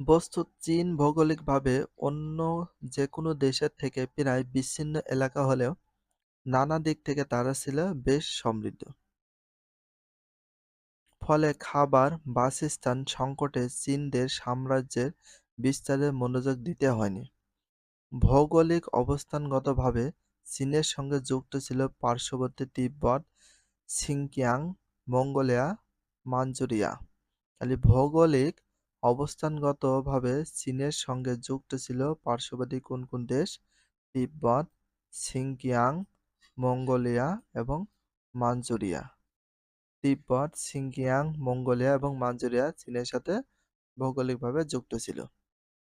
বস্তুত চীন ভৌগোলিকভাবে অন্য যে-কোনো দেশের থেকে প্রায় বিচ্ছিন্ন এলাকা হলেও নানা দিক থেকে তারা ছিল বেশ সমৃদ্ধ। ফলে খাবার, বাসস্থান সংকটে চীনদের সাম্রাজ্যের বিস্তারে মনোযোগ দিতে হয়নি। ভৌগোলিক অবস্থানগতভাবে চীনের সঙ্গে যুক্ত ছিল পার্শ্ববর্তী তিব্বত, সিনকিয়াং, মঙ্গোলিয়া, মাঞ্চুরিয়া। খালি ভৌগোলিক অবস্থানগতভাবে চীনের সঙ্গে যুক্ত ছিল পার্শ্ববর্তী কোন কোন দেশ? তিব্বত, সিনকিয়াং, মঙ্গোলিয়া এবং মাঞ্চুরিয়া। তিব্বত, সিনকিয়াং, মঙ্গোলিয়া এবং মাঞ্চুরিয়া চীনের সাথে ভৌগোলিকভাবে যুক্ত ছিল।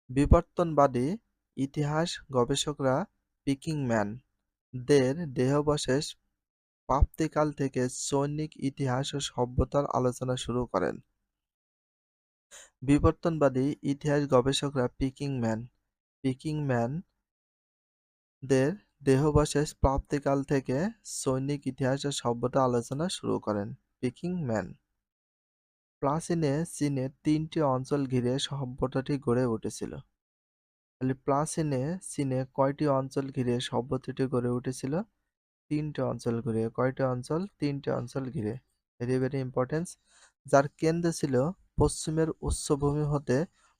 বিবর্তনবাদী ইতিহাস গবেষকরা পিকিং ম্যান দের দেহাবশেষ প্রাপ্তিকাল থেকে সৈনিক ইতিহাস ও সভ্যতার আলোচনা শুরু করেন। বিবর্তনবাদী ইতিহাস গবেষকরা পিকিং ম্যান পিকিং ম্যান দের দেহাবশেষ প্রাপ্তিকাল থেকে চৈনিক ইতিহাস ও সভ্যতা আলোচনা শুরু করেন। পিকিং ম্যান প্রাচীনে চীনে তিনটি অঞ্চল ঘিরে সভ্যতাটি গড়ে উঠেছিল। তাহলে প্রাচীনে চীনে কয়টি অঞ্চল ঘিরে সভ্যতাটি গড়ে উঠেছিল? তিনটি অঞ্চল ঘিরে কয়টি অঞ্চল? তিনটি অঞ্চল ঘিরে ভেরি ভেরি ইম্পর্টেন্স যার কেন্দ্র ছিল পশ্চিমের উচ্চভূমি হতে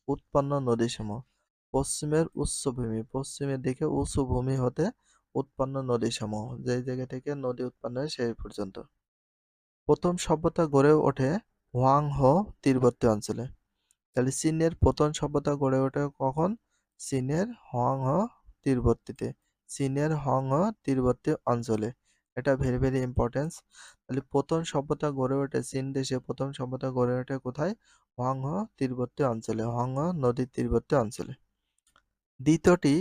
উৎপন্ন নদীসমূহ। পশ্চিমের উচ্চভূমি, পশ্চিমের দিকে উঁচু ভূমি হতে উৎপন্ন নদীসমূহ যে জায়গা থেকে নদী উৎপন্ন হয় সেই পর্যন্ত। প্রথম সভ্যতা গড়ে ওঠে হোয়াং হো তীরবর্তী অঞ্চলে। তাহলে চীনের প্রথম সভ্যতা গড়ে ওঠে কখন? চীনের হোয়াং হো তীরবর্তীতে। চীনের হং হো তীরবর্তী অঞ্চলে। এটা ভেরি ভেরি ইম্পর্টেন্স তাহলে প্রথম সভ্যতা গড়ে ওঠে চীন দেশে, প্রথম সভ্যতা গড়ে ওঠে কোথায়? হোয়াং হো তীরবর্তী অঞ্চলে হোয়াং হো নদীর তীরবর্তী অঞ্চলে। দ্বিতীয়টি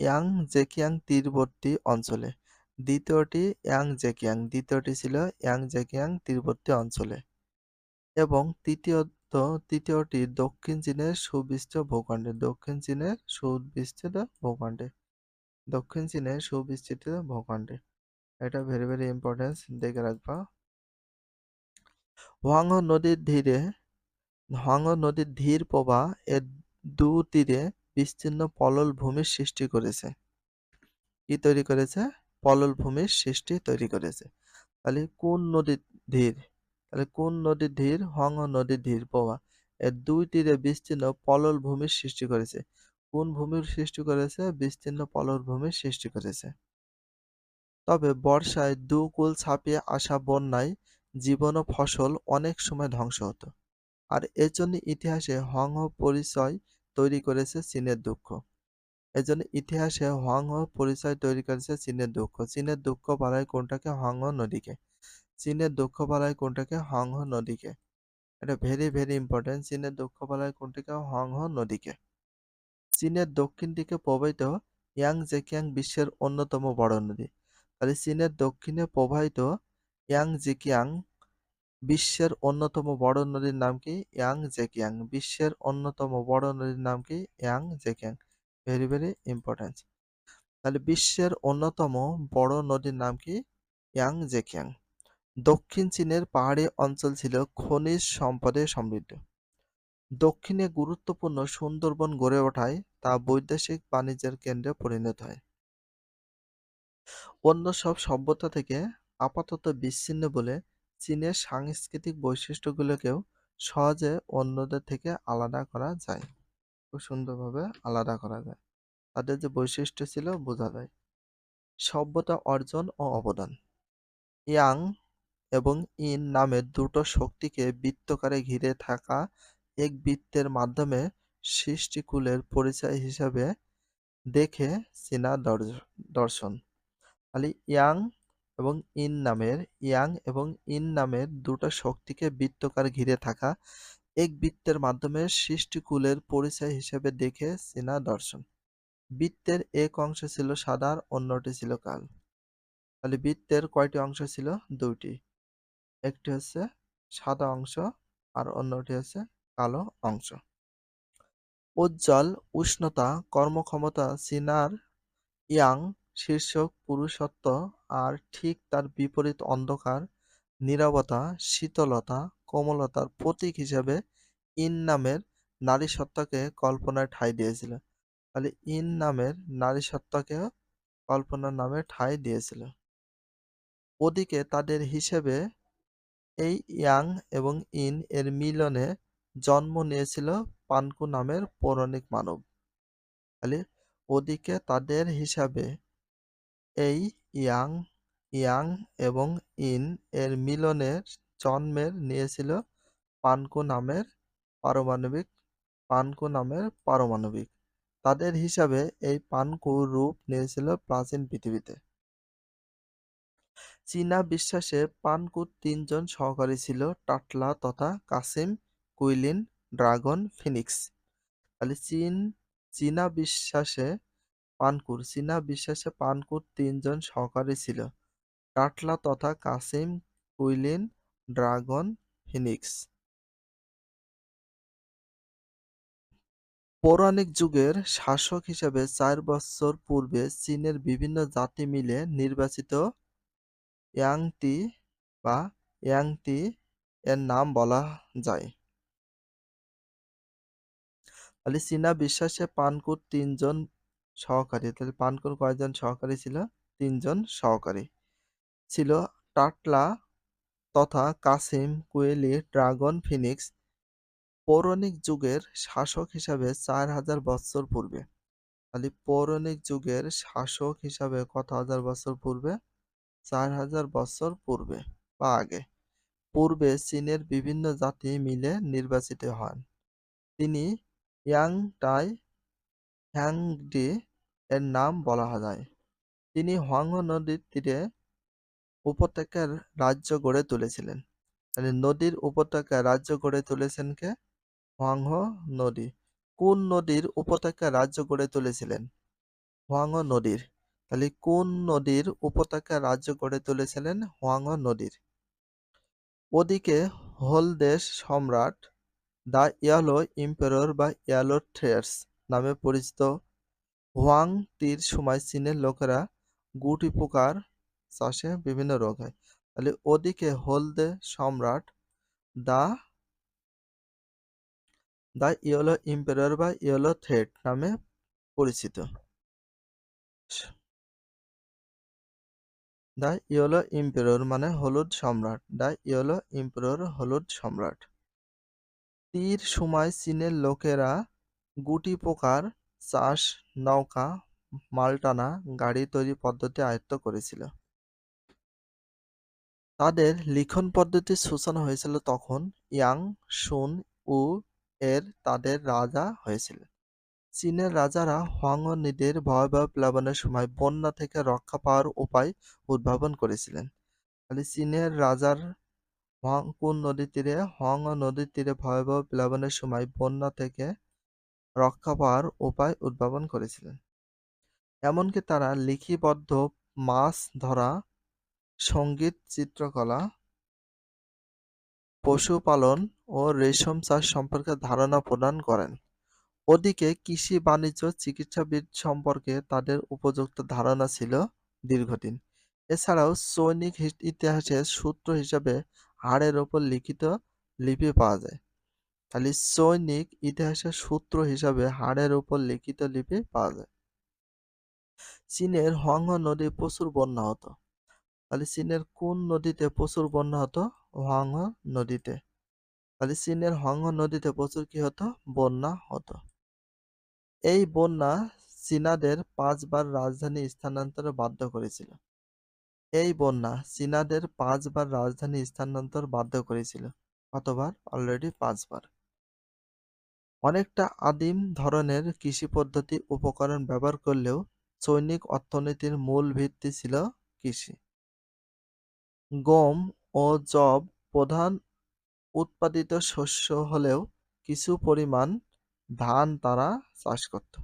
ইয়াং জেকিয়াং তীরবর্তী অঞ্চলে। দ্বিতীয়টি ইয়াং জেকিয়াং, দ্বিতীয়টি ছিল ইয়াং জেকিয়াং তীরবর্তী অঞ্চলে। এবং তৃতীয়ত, তৃতীয়টি দক্ষিণ চীনের সুবিস্তৃত ভূখণ্ডে, দক্ষিণ চীনের সুবিস্তৃত ভূখণ্ডে। দক্ষিণ চীনের সুবিস্তৃত ভূখণ্ডে। এটা ভেরি ভেরি ইম্পর্টেন্স দেখে রাখবা। হোয়াংহো নদীর ধীরে হোয়াংহো নদীর ধীর প্রবাহ এর দু তীরে বিস্তীর্ণ পলল ভূমির সৃষ্টি করেছে। কি তৈরি করেছে? পলল ভূমির সৃষ্টি তৈরি করেছে। তাহলে কোন নদীর ধীর? তাহলে কোন নদীর ধীর? হোয়াংহো নদীর ধীর প্রবাহ এর দুই তীরে বিস্তীর্ণ পলল ভূমির সৃষ্টি করেছে। কোন ভূমির সৃষ্টি করেছে? বিস্তীর্ণ পলল ভূমির সৃষ্টি করেছে। তবে বর্ষায় দু কুল ছাপিয়ে আসা বন্যায় জীবন ও ফসল অনেক সময় ধ্বংস হতো। আর এজন্য ইতিহাসে হংহ পরিচয় তৈরি করেছে চীনের দুঃখ। এজন্য ইতিহাসে হংহ পরিচয় তৈরি করেছে চীনের দুঃখ। চীনের দুঃখ বলায় কোনটাকে? হংহ নদীকে। চীনের দুঃখ বলায় কোনটাকে? হংহ নদীকে। এটা ভেরি ভেরি ইম্পর্টেন্ট চীনের বলায় কোনটাকে? হংহ নদীকে। চীনের দক্ষিণ দিকে প্রবাহিত ইয়াং জেকিয়াং বিশ্বের অন্যতম বড় নদী। তাহলে চীনের দক্ষিণে প্রবাহিত ইয়াং জেকিয়াং বিশ্বের অন্যতম বড় নদীর নাম কি? ইয়াং জেকিয়াং বিশ্বের অন্যতম বড় নদীর নাম কি? ইয়াং জেকিয়াং ভেরি ভেরি ইম্পর্টেন্ট তাহলে বিশ্বের অন্যতম বড় নদীর নাম কি? ইয়াং জেকিয়াং দক্ষিণ চীনের পাহাড়ি অঞ্চল ছিল খনিজ সম্পদে সমৃদ্ধ। দক্ষিণে গুরুত্বপূর্ণ সুন্দরবন গড়ে ওঠায় তা বৈদেশিক বাণিজ্যের কেন্দ্রে পরিণত হয়। অন্য সব সভ্যতা থেকে আপাতত বিচ্ছিন্ন বলে চীনের সাংস্কৃতিক বৈশিষ্ট্যগুলোকেও সহজে অন্যদের থেকে আলাদা করা যায় খুব সুন্দরভাবে আলাদা করা যায়। তাদের যে বৈশিষ্ট্য ছিল বোঝা যায়। সভ্যতা অর্জন ও অবদান। ইয়াং এবং ইন নামের দুটো শক্তিকে বৃত্তকারে ঘিরে থাকা এক বৃত্তের মাধ্যমে সৃষ্টিকুলের পরিচয় হিসাবে দেখে চীনা দর্শন। তাহলে ইয়াং এবং ইন নামের, ইয়াং এবং ইন নামের দুটো শক্তিকে বৃত্তকার ঘিরে থাকা এক বৃত্তের মাধ্যমে সৃষ্টিকুলের পরিচয় হিসেবে দেখে চীনা দর্শন। বৃত্তের এক অংশ ছিল সাদার অন্যটি ছিল কাল। তাহলে বৃত্তের কয়টি অংশ ছিল? দুইটি। একটি হচ্ছে সাদা অংশ আর অন্যটি হচ্ছে কালো অংশ। উজ্জ্বল উষ্ণতা, কর্মক্ষমতা চীনার ইয়াং শীর্ষক পুরুষত্ব আর ঠিক তার বিপরীত অন্ধকার, নীরবতা, শীতলতা, কোমলতার প্রতীক হিসেবে ইন নামের নারীসত্তাকে কল্পনায় ঠাঁই দিয়েছিল। তাহলে ইন নামের নারীসত্তাকেও কল্পনার নামে ঠাঁই দিয়েছিল। ওদিকে তাদের হিসেবে এই ইয়াং এবং ইন এর মিলনে জন্ম নিয়েছিল পানকু নামের পৌরাণিক মানব। তাহলে ওদিকে তাদের হিসাবে এই, ইয়াং ইয়াং এবং ইন এর মিলনের জন্মের নিয়েছিল পানকু নামের পারমাণবিক, পানকু নামের পারমাণবিক। তাদের হিসাবে এই পানকু রূপ নিয়েছিল প্রাচীন পৃথিবীতে। চীনা বিশ্বাসে পানকুর তিনজন সহকারী ছিল, টাটলা তথা কাসিম কুইলিন ড্রাগন ফিনিক্স। তাহলে চীন, চীনা বিশ্বাসে পানকুর চীনা বিশ্বাসে পানকুর তিনজন সহকারী ছিল। টাটলা তথা কাসিম কুইলিন ড্রাগন ফিনিক্স। পৌরাণিক যুগের শাসক হিসেবে চার বছর পূর্বে চীনের বিভিন্ন জাতি মিলে নির্বাচিত ইয়াংতি বা ইয়াংতি এর নাম বলা যায়। তাহলে চীনা বিশ্বাসে পানকুর তিনজন সহকারী। তাহলে পানকুর কয়জন সহকারী ছিল, তিনজন সহকারী। ছিল টাটলা তথা কাসিম, কুয়েলি, ড্রাগন, ফিনিক্স। পৌরাণিক যুগের শাসক হিসাবে চার হাজার বছর পূর্বে। তাহলে পৌরাণিক যুগের শাসক হিসাবে কত হাজার বছর পূর্বে? চার হাজার বছর পূর্বে বা আগে। পূর্বে চীনের বিভিন্ন জাতি মিলে নির্বাচিত হন। তিনি ইয়াং টাই হ্যাংডি এর নাম বলা যায়। তিনি হোয়াংহো নদীর তীরে উপত্যকার রাজ্য গড়ে তুলেছিলেন। তাহলে নদীর উপত্যকায় রাজ্য গড়ে তুলেছেন কে? হোয়াংহো নদী। কোন নদীর উপত্যকায় রাজ্য গড়ে তুলেছিলেন? হোয়াংহো নদীর। তাহলে কোন নদীর উপত্যকায় রাজ্য গড়ে তুলেছিলেন? হোয়াংহো নদীর। ওদিকে হোলদেশ সম্রাট দ্য ইয়ালো ইম্পেরর বা ইয়ালো থ্রেয়ার্স নামে পরিচিত হোয়াং তীর সময় চীনের লোকেরা গুটি পোকার চাষে বিভিন্ন রোগ হয়। তাহলে ওদিকে হলদে সম্রাট দা দ্য ইয়েলো ইম্পেরর বা ইয়েলো থ্রেড নামে পরিচিত। দ্য ইয়েলো ইম্পেরর মানে হলুদ সম্রাট। দ্য ইয়েলো ইম্পেরর হলুদ সম্রাট। তীর সময় চীনের লোকেরা গুটি পোকার চাষ নৌকা, মালটানা গাড়ি তৈরি পদ্ধতি আয়ত্ত করেছিল। তাদের লিখন পদ্ধতির সূচনা হয়েছিল তখন ইয়াং শুন উ এর তাদের রাজা হয়েছিলেন চীনের রাজারা হোয়াংহো নদীর ভয়াবহ প্লাবনের সময় বন্যা থেকে রক্ষা পাওয়ার উপায় উদ্ভাবন করেছিলেন। তাহলে চীনের রাজার কোন নদীর তীরে, হোয়াংহো নদীর তীরে ভয়াবহ প্লাবনের সময় বন্যা থেকে রক্ষা পাওয়ার উপায় উদ্ভাবন করেছিলেন। এমনকি তারা লিখিবদ্ধ মাছ ধরা, সংগীত, চিত্রকলা, পশুপালন ও রেশম চাষ সম্পর্কে ধারণা প্রদান করেন। ওদিকে কৃষি বাণিজ্য চিকিৎসাবিদ সম্পর্কে তাদের উপযুক্ত ধারণা ছিল দীর্ঘদিন। এছাড়াও সৈনিক ইতিহাসের সূত্র হিসাবে হাড়ের ওপর লিখিত লিপি পাওয়া যায়। তাহলে সৈনিক ইতিহাসের সূত্র হিসাবে হাড়ের উপর লিখিত লিপি পাওয়া যায়। চীনের হোয়াংহো নদী প্রচুর বন্যা হতো। তাহলে চীনের কোন নদীতে প্রচুর বন্যা হতো? হোয়াংহো নদীতে। তাহলে চীনের হোয়াংহো নদীতে প্রচুর কি হতো? বন্যা হতো। এই বন্যা চীনাদের পাঁচবার রাজধানী স্থানান্তরে বাধ্য করেছিল। এই বন্যা চীনাদের পাঁচবার রাজধানী স্থানান্তর বাধ্য করেছিল। কতবার? অলরেডি পাঁচবার। অনেকটা আদিম ধরনের কৃষি পদ্ধতি উপকরণ ব্যবহার করলেও সৈনিক অর্থনীতির মূল ভিত্তি ছিল কৃষি। গম ও যব প্রধান উৎপাদিত শস্য হলেও কিছু পরিমাণ ধান তারা চাষ করত।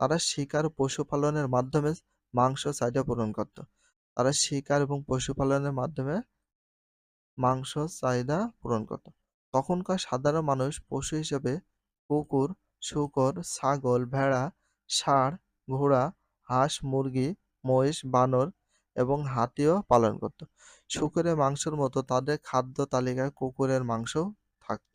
তারা শিকার পশুপালনের মাধ্যমে মাংস চাহিদা পূরণ করত। তারা শিকার এবং পশুপালনের মাধ্যমে মাংস চাহিদা পূরণ করত। তখনকার সাধারণ মানুষ পশু হিসেবে কুকুর শুকর, ছাগল, ভেড়া, ষাঁড়, ঘোড়া, হাঁস, মুরগি, মহিষ, বানর এবং হাতিও পালন করত। শূকরের মাংসের মতো তাদের খাদ্য তালিকায় কুকুরের মাংস থাকত।